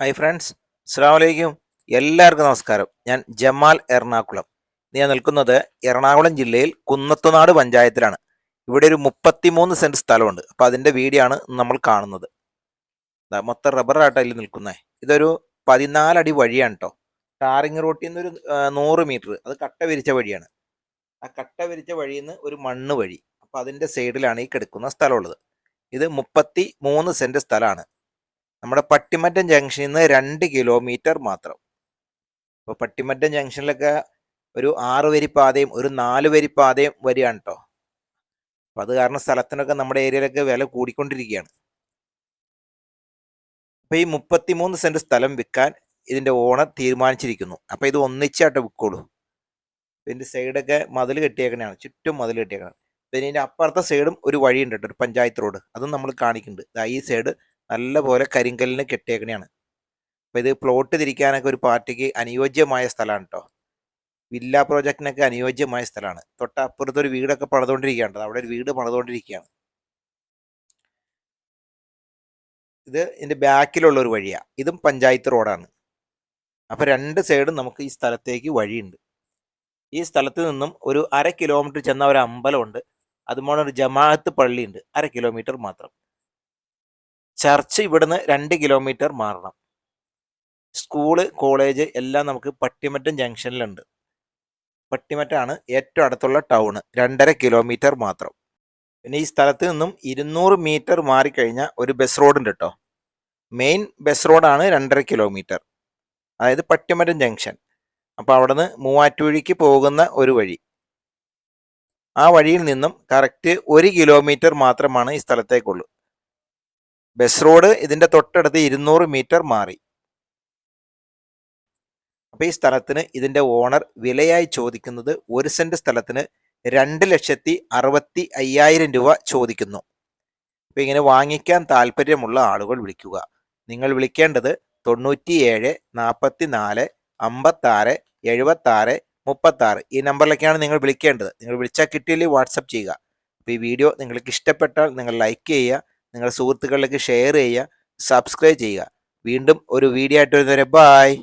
Hi friends slam വലൈക്കും എല്ലാവർക്കും നമസ്കാരം. ഞാൻ ജമാൽ എറണാകുളം. ഞാൻ നിൽക്കുന്നത് എറണാകുളം ജില്ലയിൽ കുന്നത്തുനാട് പഞ്ചായത്തിലാണ്. ഇവിടെ ഒരു മുപ്പത്തിമൂന്ന് സെന്റ് സ്ഥലമുണ്ട്. അപ്പോൾ അതിന്റെ വീഡിയോ ആണ് നമ്മൾ കാണുന്നത്. മൊത്തം റബ്ബറായിട്ടാണ് അതിൽ നിൽക്കുന്നത് ഇതൊരു പതിനാലടി വഴിയാണ് കേട്ടോ ടാറിങ് റോട്ടിൽ നിന്ന് ഒരു നൂറ് മീറ്റർ. അത് കട്ട വിരിച്ച വഴിയാണ്. ആ കട്ട വിരിച്ച വഴിയിൽ നിന്ന് ഒരു മണ്ണ് വഴി. അപ്പോൾ അതിന്റെ സൈഡിലാണ് ഈ കിടക്കുന്ന സ്ഥലമുള്ളത്. ഇത് മുപ്പത്തി മൂന്ന് സെന്റ് സ്ഥലമാണ്. നമ്മുടെ പട്ടിമറ്റം ജംഗ്ഷനിൽ നിന്ന് രണ്ട് കിലോമീറ്റർ മാത്രം. അപ്പോൾ പട്ടിമറ്റം ജംഗ്ഷനിലൊക്കെ ഒരു ആറ് വരി പാതയും ഒരു നാല് വരി പാതയും വരികയാണ് കേട്ടോ അപ്പം അത് കാരണം സ്ഥലത്തിനൊക്കെ നമ്മുടെ ഏരിയയിലൊക്കെ വില കൂടിക്കൊണ്ടിരിക്കുകയാണ്. അപ്പോൾ ഈ മുപ്പത്തിമൂന്ന് സെന്റ് സ്ഥലം വിൽക്കാൻ ഇതിന്റെ ഓണർ തീരുമാനിച്ചിരിക്കുന്നു. അപ്പോൾ ഇത് ഒന്നിച്ചായിട്ട് വിൽക്കുള്ളൂ. ഇതിന്റെ സൈഡൊക്കെ മതിൽ കെട്ടിയേക്കണയാണ്. ചുറ്റും മതിൽ കെട്ടിയേക്കണം പിന്നെ ഇതിന്റെ അപ്പുറത്തെ സൈഡും ഒരു വഴിയുണ്ട് കേട്ടോ ഒരു പഞ്ചായത്ത് റോഡ് അതും നമ്മൾ കാണിക്കുന്നുണ്ട്. ഈ സൈഡ് നല്ല പോലെ കരിങ്കല്ലിന് കെട്ടിയേക്കണെയാണ്. അപ്പോൾ ഇത് പ്ലോട്ട് തിരിക്കാനൊക്കെ ഒരു പാർട്ടിക്ക് അനുയോജ്യമായ സ്ഥലമാണ് കേട്ടോ വില്ല പ്രോജക്റ്റിനൊക്കെ അനുയോജ്യമായ സ്ഥലമാണ്. തൊട്ടപ്പുറത്ത് ഒരു വീടൊക്കെ പണിതുകൊണ്ടിരിക്കുകയാണ് അവിടെ ഒരു വീട് പണിതുകൊണ്ടിരിക്കുകയാണ്. ഇത് ഇതിന്റെ ബാക്കിലുള്ള ഒരു വഴിയാണ് ഇതും പഞ്ചായത്ത് റോഡാണ്. അപ്പോൾ രണ്ട് സൈഡും നമുക്ക് ഈ സ്ഥലത്തേക്ക് വഴിയുണ്ട്. ഈ സ്ഥലത്ത് നിന്നും ഒരു അര കിലോമീറ്റർ ചെന്ന ഒരു അമ്പലമുണ്ട്. അതുപോലെ ഒരു ജമാഅത്ത് പള്ളിയുണ്ട്. അര കിലോമീറ്റർ മാത്രം. ചർച്ച് ഇവിടുന്ന് രണ്ട് കിലോമീറ്റർ മാറണം. സ്കൂൾ കോളേജ് എല്ലാം നമുക്ക് പട്ടിമറ്റം ജംഗ്ഷനിലുണ്ട്. പട്ടിമറ്റാണ് ഏറ്റവും അടുത്തുള്ള ടൗണ്. രണ്ടര കിലോമീറ്റർ മാത്രം. പിന്നെ ഈ സ്ഥലത്ത് നിന്നും ഇരുന്നൂറ് മീറ്റർ മാറിക്കഴിഞ്ഞാൽ ഒരു ബസ് റോഡുണ്ട് കേട്ടോ മെയിൻ ബസ് റോഡാണ് രണ്ടര കിലോമീറ്റർ. അതായത് പട്ടിമറ്റം ജംഗ്ഷൻ. അപ്പോൾ അവിടുന്ന് മൂവാറ്റുവഴിക്ക് പോകുന്ന ഒരു വഴി. ആ വഴിയിൽ നിന്നും കറക്റ്റ് ഒരു കിലോമീറ്റർ മാത്രമാണ് ഈ സ്ഥലത്തേക്കുള്ളൂ. ബസ് റോഡ് ഇതിന്റെ തൊട്ടടുത്ത് ഇരുന്നൂറ് മീറ്റർ മാറി. അപ്പോൾ ഈ സ്ഥലത്തിന് ഇതിന്റെ ഓണർ വിലയായി ചോദിക്കുന്നത് ഒരു സെന്റ് സ്ഥലത്തിന് രണ്ട് ലക്ഷത്തി അറുപത്തി അയ്യായിരം രൂപ ചോദിക്കുന്നു. അപ്പൊ ഇങ്ങനെ വാങ്ങിക്കാൻ താല്പര്യമുള്ള ആളുകൾ വിളിക്കുക. നിങ്ങൾ വിളിക്കേണ്ടത് തൊണ്ണൂറ്റി ഏഴ് നാൽപ്പത്തി നാല് അമ്പത്താറ് എഴുപത്താറ് മുപ്പത്താറ്. ഈ നമ്പറിലേക്കാണ് നിങ്ങൾ വിളിക്കേണ്ടത്. നിങ്ങൾ വിളിച്ചാൽ കിട്ടിയില്ലെങ്കിൽ വാട്സപ്പ് ചെയ്യുക. അപ്പോൾ ഈ വീഡിയോ നിങ്ങൾക്ക് ഇഷ്ടപ്പെട്ടാൽ നിങ്ങൾ ലൈക്ക് ചെയ്യുക. നിങ്ങളുടെ സുഹൃത്തുക്കളിലേക്ക് ഷെയർ ചെയ്യുക സബ്സ്ക്രൈബ് ചെയ്യുക. വീണ്ടും ഒരു വീഡിയോ ആയിട്ട് വരുന്നവരെ ബായ്